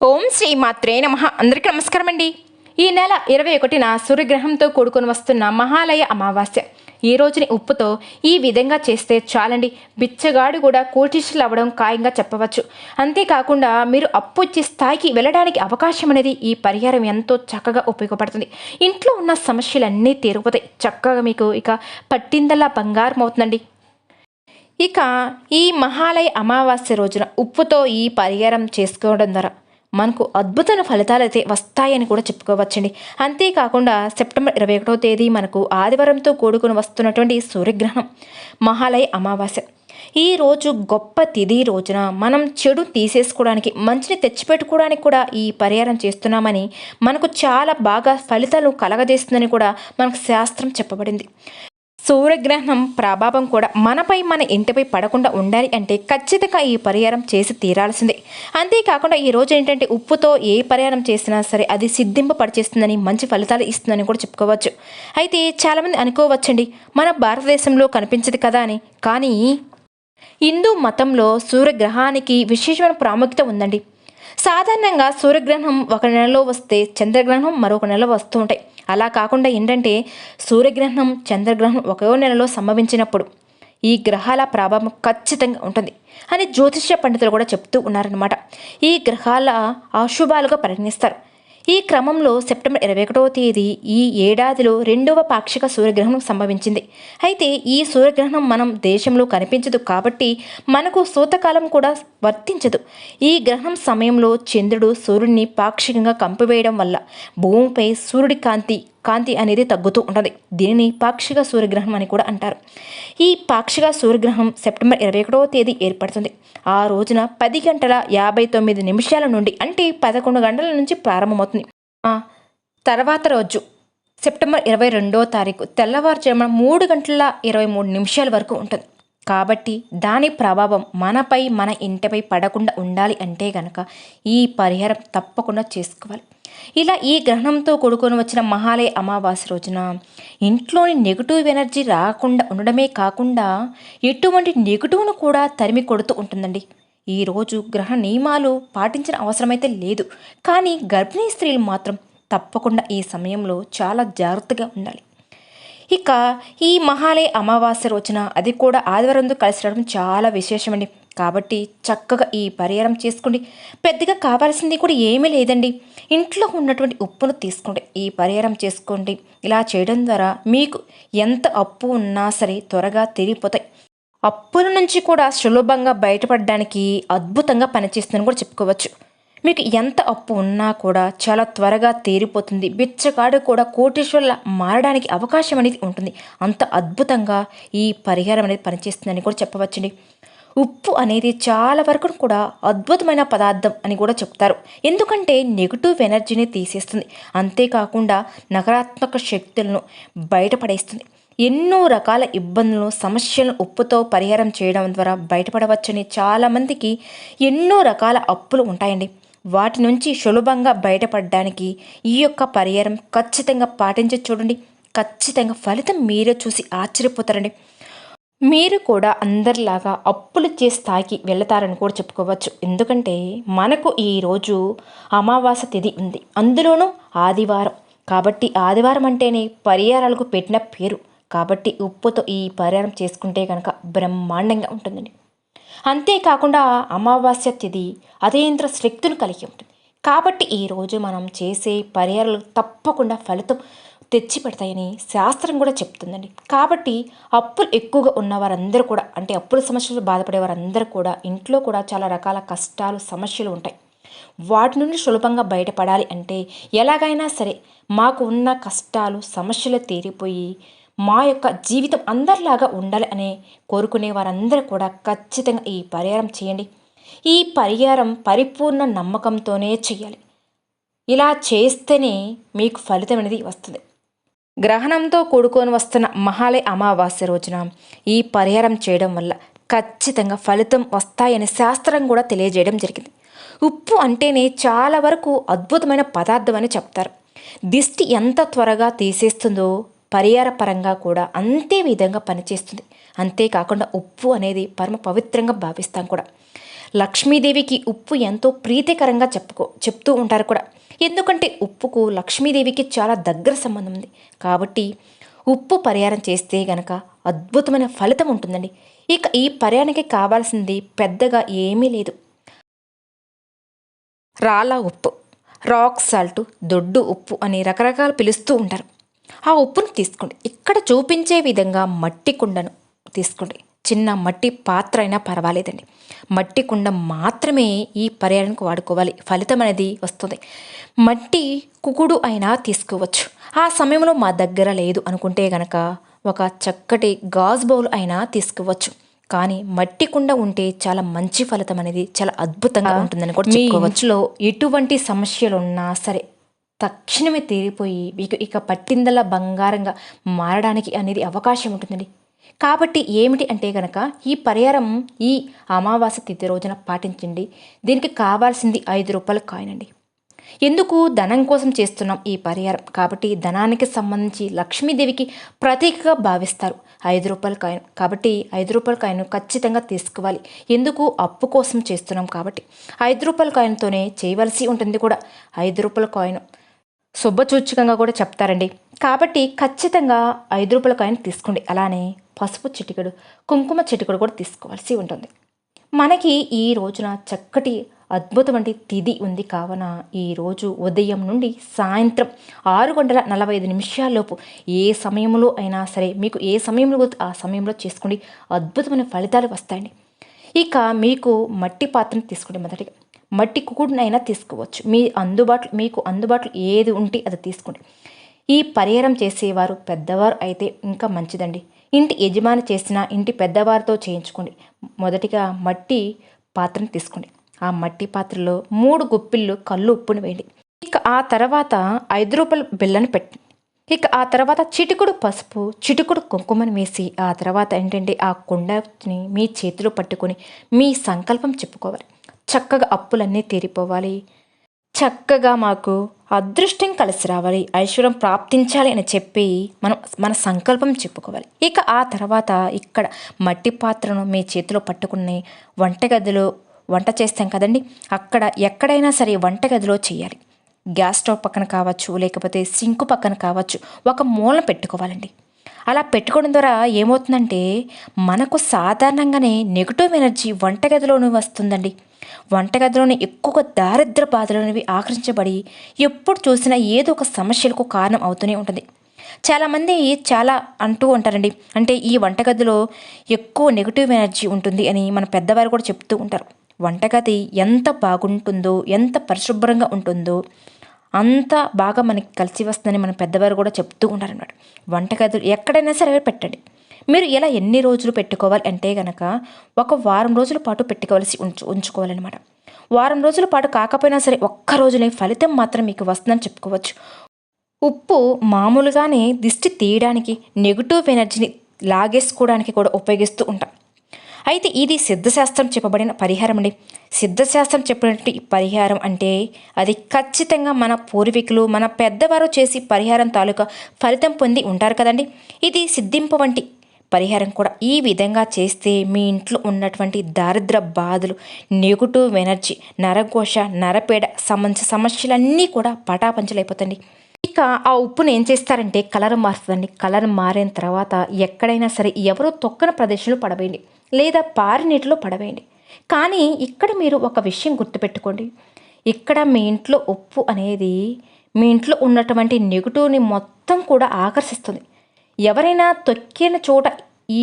ఓం శ్రీ మాత్రే నమ. అందరికీ నమస్కారం అండి ఈ నెల ఇరవై ఒకటిన సూర్యగ్రహంతో కూడుకొని వస్తున్న మహాలయ అమావాస్య. ఈ రోజుని ఉప్పుతో ఈ విధంగా చేస్తే చాలండి. బిచ్చగాడు కూడా కోటిష్లు అవ్వడం ఖాయంగా చెప్పవచ్చు. అంతేకాకుండా మీరు అప్పు ఇచ్చే స్థాయికి వెళ్ళడానికి అవకాశం అనేది ఈ పరిహారం ఎంతో చక్కగా ఉపయోగపడుతుంది. ఇంట్లో ఉన్న సమస్యలన్నీ తీరిపోతాయి. చక్కగా మీకు ఇక పట్టిందల్లా బంగారం అవుతుందండి. ఇక ఈ మహాలయ అమావాస్య రోజున ఉప్పుతో ఈ పరిహారం చేసుకోవడం ద్వారా మనకు అద్భుతమైన ఫలితాలు అయితే వస్తాయని కూడా చెప్పుకోవచ్చండి. అంతేకాకుండా సెప్టెంబర్ ఇరవై ఒకటో తేదీ మనకు ఆదివారంతో కూడుకుని వస్తున్నటువంటి సూర్యగ్రహణం మహాలయ అమావాస్య. ఈ రోజు గొప్ప తిది రోజున మనం చెడు తీసేసుకోవడానికి మంచిని తెచ్చిపెట్టుకోవడానికి కూడా ఈ పరిహారం చేస్తున్నామని మనకు చాలా బాగా ఫలితాలు కలగజేస్తుందని కూడా మనకు శాస్త్రం చెప్పబడింది. సూర్యగ్రహణం ప్రభావం కూడా మనపై మన ఇంటిపై పడకుండా ఉండాలి అంటే ఖచ్చితంగా ఈ పరిహారం చేసి తీరాల్సిందే. అంతేకాకుండా ఈ రోజు ఏంటంటే ఉప్పుతో ఏ పరిహారం చేసినా సరే అది సిద్ధింపపరిచేస్తుందని మంచి ఫలితాలు ఇస్తుందని కూడా చెప్పుకోవచ్చు. అయితే చాలామంది అనుకోవచ్చండి మన భారతదేశంలో కనిపించదు కదా అని. కానీ హిందూ మతంలో సూర్యగ్రహానికి విశేషమైన ప్రాముఖ్యత ఉందండి. సాధారణంగా సూర్యగ్రహణం ఒక నెలలో వస్తే చంద్రగ్రహణం మరొక నెలలో వస్తూ ఉంటాయి. అలా కాకుండా ఏంటంటే సూర్యగ్రహణం చంద్రగ్రహణం ఒకే నెలలో సంభవించినప్పుడు ఈ గ్రహాల ప్రభావం ఖచ్చితంగా ఉంటుంది అని జ్యోతిష్య పండితులు కూడా చెప్తూ ఉన్నారనమాట ఈ గ్రహాల అశుభాలుగా పరిగణిస్తారు. ఈ క్రమంలో సెప్టెంబర్ ఇరవై ఒకటవ తేదీ ఈ ఏడాదిలో రెండవ పాక్షిక సూర్యగ్రహణం సంభవించింది. అయితే ఈ సూర్యగ్రహణం మనం దేశంలో కనిపించదు కాబట్టి మనకు సూతకాలం కూడా వర్తించదు. ఈ గ్రహణం సమయంలో చంద్రుడు సూర్యుడిని పాక్షికంగా కంపివేయడం వల్ల భూమిపై సూర్యుడి కాంతి కాంతి అనేది తగ్గుతూ ఉంటుంది. దీనిని పాక్షిక సూర్యగ్రహణం అని కూడా అంటారు. ఈ పాక్షిక సూర్యగ్రహణం సెప్టెంబర్ ఇరవై ఒకటవ తేదీ ఏర్పడుతుంది. ఆ రోజున పది గంటల యాభై తొమ్మిది నిమిషాల నుండి అంటే పదకొండు గంటల నుంచి ప్రారంభమవుతుంది. ఆ తర్వాత రోజు సెప్టెంబర్ ఇరవై రెండో తారీఖు తెల్లవారుజామున మూడు గంటల ఇరవై మూడు నిమిషాల వరకు ఉంటుంది. కాబట్టి దాని ప్రభావం మనపై మన ఇంటిపై పడకుండా ఉండాలి అంటే గనక ఈ పరిహారం తప్పకుండా చేసుకోవాలి. ఇలా ఈ గ్రహణంతో కూడుకొని వచ్చిన మహాలయ అమావాస్య రోజున ఇంట్లోని నెగిటివ్ ఎనర్జీ రాకుండా ఉండడమే కాకుండా ఎటువంటి నెగిటివ్ను కూడా తరిమి కొడుతూ ఉంటుందండి. ఈరోజు గ్రహ నియమాలు పాటించిన అవసరమైతే లేదు. కానీ గర్భిణీ స్త్రీలు మాత్రం తప్పకుండా ఈ సమయంలో చాలా జాగ్రత్తగా ఉండాలి. ఇక ఈ మహాలయ అమావాస్య రోజున అది కూడా ఆదివారందు కలిసి రావడం చాలా విశేషమండి. కాబట్టి చక్కగా ఈ పరిహారం చేసుకోండి పెద్దగా కావాల్సింది కూడా ఏమీ లేదండి. ఇంట్లో ఉన్నటువంటి ఉప్పును తీసుకోండి ఈ పరిహారం చేసుకోండి. ఇలా చేయడం ద్వారా మీకు ఎంత అప్పు ఉన్నా సరే త్వరగా తిరిగిపోతాయి అప్పుల నుంచి కూడా సులభంగా బయటపడడానికి అద్భుతంగా పనిచేస్తుందని కూడా చెప్పుకోవచ్చు. మీకు ఎంత అప్పు ఉన్నా కూడా చాలా త్వరగా తీరిపోతుంది. బిచ్చగాడు కూడా కోటీశ్వర్ల మారడానికి అవకాశం అనేది ఉంటుంది. అంత అద్భుతంగా ఈ పరిహారం అనేది పనిచేస్తుందని కూడా చెప్పవచ్చండి. ఉప్పు అనేది చాలా వరకు కూడా అద్భుతమైన పదార్థం అని కూడా చెప్తారు. ఎందుకంటే నెగిటివ్ ఎనర్జీని తీసేస్తుంది. అంతేకాకుండా నకారాత్మక శక్తులను బయటపడేస్తుంది. ఎన్నో రకాల ఇబ్బందులను సమస్యలను ఉప్పుతో పరిహారం చేయడం ద్వారా బయటపడవచ్చని చాలామందికి ఎన్నో రకాల అప్పులు ఉంటాయండి. వాటి నుంచి సులభంగా బయటపడడానికి ఈ యొక్క పరిహారం ఖచ్చితంగా పాటించి చూడండి. ఖచ్చితంగా ఫలితం మీరే చూసి ఆశ్చర్యపోతారండి. మీరు కూడా అందరిలాగా అప్పులు చే స్థాయికి వెళతారని కూడా చెప్పుకోవచ్చు. ఎందుకంటే మనకు ఈరోజు అమావాస్య తిథి ఉంది. అందులోనూ ఆదివారం. కాబట్టి ఆదివారం అంటేనే పరిహారాలకు పెట్టిన పేరు. కాబట్టి ఉప్పుతో ఈ పరిహారం చేసుకుంటే కనుక బ్రహ్మాండంగా ఉంటుందండి. అంతేకాకుండా అమావాస్య తిథి అదేంద్ర శక్తులు కలిగి ఉంటుంది. కాబట్టి ఈరోజు మనం చేసే పరిహారాలు తప్పకుండా ఫలితం తెచ్చిపెడతాయని శాస్త్రం కూడా చెప్తుందండి. కాబట్టి అప్పులు ఎక్కువగా ఉన్న వారందరూ కూడా అంటే అప్పుల సమస్యలు బాధపడే వారందరూ కూడా ఇంట్లో కూడా చాలా రకాల కష్టాలు సమస్యలు ఉంటాయి. వాటి నుండి సులభంగా బయటపడాలి అంటే ఎలాగైనా సరే మాకు ఉన్న కష్టాలు సమస్యలు తీరిపోయి మా యొక్క జీవితం అందరిలాగా ఉండాలి అని కోరుకునే వారందరూ కూడా ఖచ్చితంగా ఈ పరిహారం చేయండి. ఈ పరిహారం పరిపూర్ణ నమ్మకంతోనే చేయాలి. ఇలా చేస్తేనే మీకు ఫలితం అనేది వస్తుంది. గ్రహణంతో కూడుకొని వస్తున్న మహాలయ అమావాస్య రోజున ఈ పరిహారం చేయడం వల్ల ఖచ్చితంగా ఫలితం వస్తాయని శాస్త్రం కూడా తెలియజేయడం జరిగింది. ఉప్పు అంటేనే చాలా వరకు అద్భుతమైన పదార్థం అని చెప్తారు. దిష్టి ఎంత త్వరగా తీసేస్తుందో పరిహారపరంగా కూడా అంతే విధంగా పనిచేస్తుంది. అంతేకాకుండా ఉప్పు అనేది పరమ పవిత్రంగా భావిస్తాం కూడా. లక్ష్మీదేవికి ఉప్పు ఎంతో ప్రీతికరంగా చెప్పుకో చెప్తూ ఉంటారు కూడా. ఎందుకంటే ఉప్పుకు లక్ష్మీదేవికి చాలా దగ్గర సంబంధం ఉంది. కాబట్టి ఉప్పు పరిహారం చేస్తే గనక అద్భుతమైన ఫలితం ఉంటుందండి. ఇక ఈ పరిహారానికి కావాల్సింది పెద్దగా ఏమీ లేదు. రాళ్ళ ఉప్పు రాక్ సాల్ట్ దొడ్డు ఉప్పు అని రకరకాలు పిలుస్తూ ఉంటారు. ఆ ఉప్పును తీసుకోండి. ఇక్కడ చూపించే విధంగా మట్టి కుండను తీసుకోండి. చిన్న మట్టి పాత్ర అయినా పర్వాలేదండి. మట్టి కుండ మాత్రమే ఈ పరిహారానికి వాడుకోవాలి. ఫలితం అనేది వస్తుంది. మట్టి కుకుడు అయినా తీసుకోవచ్చు. ఆ సమయంలో మా దగ్గర లేదు అనుకుంటే గనక ఒక చక్కటి గాజు బౌల్ అయినా తీసుకోవచ్చు. కానీ మట్టి కుండ ఉంటే చాలా మంచి ఫలితం అనేది చాలా అద్భుతంగా ఉంటుందని కూడా చెప్పుకోవచ్చులో ఎటువంటి సమస్యలు ఉన్నా సరే తక్షణమే తీరిపోయి మీకు ఇక పట్టిందల బంగారంగా మారడానికి అనేది అవకాశం ఉంటుందండి. కాబట్టి ఏమిటి అంటే గనక ఈ పరిహారం ఈ అమావాస్య తిథి రోజున పాటించండి. దీనికి కావాల్సింది ఐదు రూపాయలు కాయిన్ అండి ఎందుకు? ధనం కోసం చేస్తున్నాం ఈ పరిహారం. కాబట్టి ధనానికి సంబంధించి లక్ష్మీదేవికి ప్రతీకగా భావిస్తారు. ఐదు రూపాయల కాయిన్. కాబట్టి ఐదు రూపాయల కాయిన్ ఖచ్చితంగా తీసుకోవాలి. ఎందుకు? అప్పు కోసం చేస్తున్నాం కాబట్టి. ఐదు రూపాయల కాయిన్తోనే చేయవలసి ఉంటుంది కూడా. ఐదు రూపాయల కాయిన్ శుభసూచకంగా కూడా చెప్తారండి. కాబట్టి ఖచ్చితంగా ఐదు రూపాయల కాయిన్ తీసుకోండి. అలానే పసుపు చిటికెడు కుంకుమ చిటికెడు కూడా తీసుకోవాల్సి ఉంటుంది. మనకి ఈ రోజున చక్కటి అద్భుతమైన తిది ఉంది. కావున ఈరోజు ఉదయం నుండి సాయంత్రం ఆరు గంటల నలభై ఐదు నిమిషాల్లోపు ఏ సమయంలో అయినా సరే మీకు ఏ సమయంలో ఆ సమయంలో చేసుకోండి. అద్భుతమైన ఫలితాలు వస్తాయండి. ఇక మీకు మట్టి పాత్రను తీసుకోండి మొదటిగా. మట్టి కుకుడునైనా తీసుకోవచ్చు. మీ అందుబాటులో మీకు అందుబాటులో ఏది ఉంటే అది తీసుకోండి. ఈ పరిహారం చేసేవారు పెద్దవారు అయితే ఇంకా మంచిదండి. ఇంటి యజమాని చేసిన ఇంటి పెద్దవారితో చేయించుకోండి. మొదటిగా మట్టి పాత్రను తీసుకోండి. ఆ మట్టి పాత్రలో మూడు గుప్పిళ్ళు కళ్ళు ఉప్పును వేయండి. ఇక ఆ తర్వాత ఐదు రూపాయల బిళ్ళను పెట్టి ఇక ఆ తర్వాత చిటికుడు పసుపు చిటికుడు కుంకుమని వేసి ఆ తర్వాత ఏంటంటే ఆ కుండని మీ చేతిలో పట్టుకొని మీ సంకల్పం చెప్పుకోవాలి. చక్కగా అప్పులన్నీ తీరిపోవాలి. చక్కగా మాకు అదృష్టం కలిసి రావాలి. ఐశ్వర్యం ప్రాప్తించాలి అని చెప్పి మనం మన సంకల్పం చెప్పుకోవాలి. ఇక ఆ తర్వాత ఇక్కడ మట్టి పాత్రను మీ చేతిలో పట్టుకుని వంటగదిలో వంట చేస్తాం కదండి. అక్కడ ఎక్కడైనా సరే వంటగదిలో చేయాలి. గ్యాస్ స్టవ్ పక్కన కావచ్చు లేకపోతే సింకు పక్కన కావచ్చు ఒక మూలన పెట్టుకోవాలండి. అలా పెట్టుకోవడం ద్వారా ఏమవుతుందంటే మనకు సాధారణంగానే నెగిటివ్ ఎనర్జీ వంటగదిలోనే వస్తుందండి. వంటగదిలోని ఎక్కువ దారిద్ర బాధలనేవి ఆకర్షించబడి ఎప్పుడు చూసినా ఏదో ఒక సమస్యలకు కారణం అవుతూనే ఉంటుంది. చాలామంది చాలా అంటూ ఉంటారండి. అంటే ఈ వంటగదిలో ఎక్కువ నెగిటివ్ ఎనర్జీ ఉంటుంది అని మన పెద్దవారు కూడా చెప్తూ ఉంటారు. వంటగది ఎంత బాగుంటుందో ఎంత పరిశుభ్రంగా ఉంటుందో అంత బాగా మనకి కలిసి వస్తుందని మన పెద్దవారు కూడా చెప్తూ ఉంటారన్నమాట. వంటగదులు ఎక్కడైనా సరే పెట్టండి. మీరు ఇలా ఎన్ని రోజులు పెట్టుకోవాలి అంటే గనక ఒక వారం రోజుల పాటు పెట్టుకోవాల్సి ఉంచు ఉంచుకోవాలన్నమాట. వారం రోజుల పాటు కాకపోయినా సరే ఒక్క రోజునే ఫలితం మాత్రం మీకు వస్తుందని చెప్పుకోవచ్చు. ఉప్పు మామూలుగానే దిష్టి తీయడానికి నెగిటివ్ ఎనర్జీని లాగేసుకోవడానికి కూడా ఉపయోగిస్తూ ఉంటాం. అయితే ఇది సిద్ధశాస్త్రం చెప్పబడిన పరిహారం అండి. సిద్ధశాస్త్రం చెప్పినటువంటి పరిహారం అంటే అది ఖచ్చితంగా మన పూర్వీకులు మన పెద్దవారు చేసి పరిహారం తాలూకా ఫలితం పొంది ఉంటారు కదండి. ఇది సిద్ధింపు వంటి పరిహారం కూడా ఈ విధంగా చేస్తే మీ ఇంట్లో ఉన్నటువంటి దారిద్ర బాధలు నెగిటివ్ ఎనర్జీ నరఘోష నరపేడ సంబంధించిన సమస్యలన్నీ కూడా పటాపంచలైపోతండి ఇక ఆ ఉప్పును ఏం చేస్తారంటే కలర్ మారుతుందండి కలర్ మారిన తర్వాత ఎక్కడైనా సరే ఎవరో తొక్కన ప్రదేశంలో పడవేయండి. లేదా పారి నీటిలో పడవేయండి. కానీ ఇక్కడ మీరు ఒక విషయం గుర్తుపెట్టుకోండి. ఇక్కడ మీ ఇంట్లో ఉప్పు అనేది మీ ఇంట్లో ఉన్నటువంటి నెగిటివ్ని మొత్తం కూడా ఆకర్షిస్తుంది. ఎవరైనా తొక్కిన చోట ఈ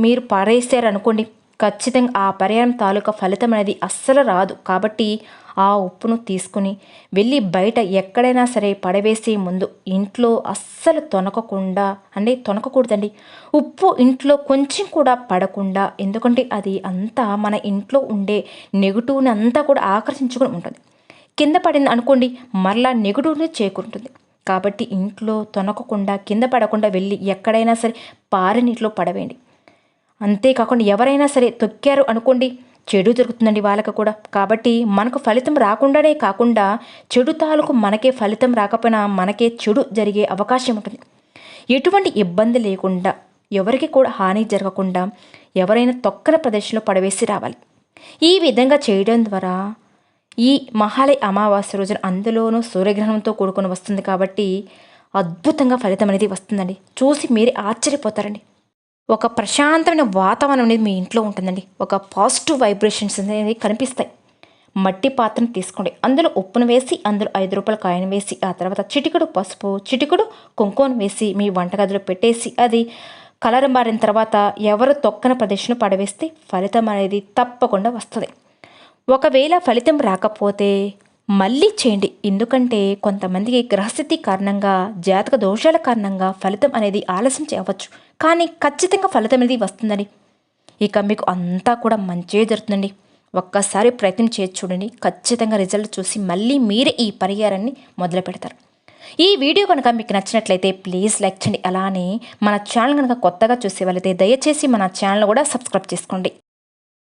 మీరు పారేసారనుకోండి ఖచ్చితంగా ఆ పర్యాయం తాలూకా ఫలితం అనేది అస్సలు రాదు. కాబట్టి ఆ ఉప్పును తీసుకుని వెళ్ళి బయట ఎక్కడైనా సరే పడవేసే ముందు ఇంట్లో అస్సలు తొనకకుండా అంటే తొనకకూడదండి ఉప్పు ఇంట్లో కొంచెం కూడా పడకుండా ఎందుకంటే అది అంతా మన ఇంట్లో ఉండే నెగిటివ్ని అంతా కూడా ఆకర్షించుకొని ఉంటుంది. కింద పడింది అనుకోండి మరలా నెగిటివ్ని చేకుంటుంది కాబట్టి ఇంట్లో తొనకకుండా కింద పడకుండా వెళ్ళి ఎక్కడైనా సరే పారి నీటిలో పడవేయండి. అంతేకాకుండా ఎవరైనా సరే తొక్కారు అనుకోండి చెడు జరుగుతుందండి వాళ్ళకు కూడా. కాబట్టి మనకు ఫలితం రాకుండానే కాకుండా చెడు తాలూకు మనకే ఫలితం రాకపోయినా మనకే చెడు జరిగే అవకాశం ఉంటుంది. ఎటువంటి ఇబ్బంది లేకుండా ఎవరికి కూడా హాని జరగకుండా ఎవరైనా తొక్కన ప్రదేశంలో పడవేసి రావాలి. ఈ విధంగా చేయడం ద్వారా ఈ మహాలయ అమావాస్య రోజున అందులోనూ సూర్యగ్రహణంతో కూడుకొని వస్తుంది కాబట్టి అద్భుతంగా ఫలితం అనేది వస్తుందండి. చూసి మీరే ఆశ్చర్యపోతారండి. ఒక ప్రశాంతమైన వాతావరణం అనేది మీ ఇంట్లో ఉంటుందండి. ఒక పాజిటివ్ వైబ్రేషన్స్ అనేది కనిపిస్తాయి. మట్టి పాత్రను తీసుకోండి. అందులో ఉప్పును వేసి అందులో ఐదు రూపాయల కాయను వేసి ఆ తర్వాత చిటికుడు పసుపు చిటికుడు కుంకుమను వేసి మీ వంటగదిలో పెట్టేసి అది కలర్ మారిన తర్వాత ఎవరు తొక్కన ప్రదేశంలో పడవేస్తే ఫలితం అనేది తప్పకుండా వస్తుంది. ఒకవేళ ఫలితం రాకపోతే మళ్ళీ చేయండి. ఎందుకంటే కొంతమందికి గ్రహస్థితి కారణంగా జాతక దోషాల కారణంగా ఫలితం అనేది ఆలస్యం చేయవచ్చు. కానీ ఖచ్చితంగా ఫలితం అనేది వస్తుందండి. ఇక మీకు అంతా కూడా మంచిగా జరుగుతుందండి. ఒక్కసారి ప్రయత్నం చేసి చూడండి. ఖచ్చితంగా రిజల్ట్ చూసి మళ్ళీ మీరే ఈ పరిహారాన్ని మొదలు పెడతారు. ఈ వీడియో కనుక మీకు నచ్చినట్లయితే ప్లీజ్ లైక్ చేయండి. అలానే మన ఛానల్ కనుక కొత్తగా చూసేవాళ్ళైతే దయచేసి మన ఛానల్ కూడా సబ్స్క్రైబ్ చేసుకోండి.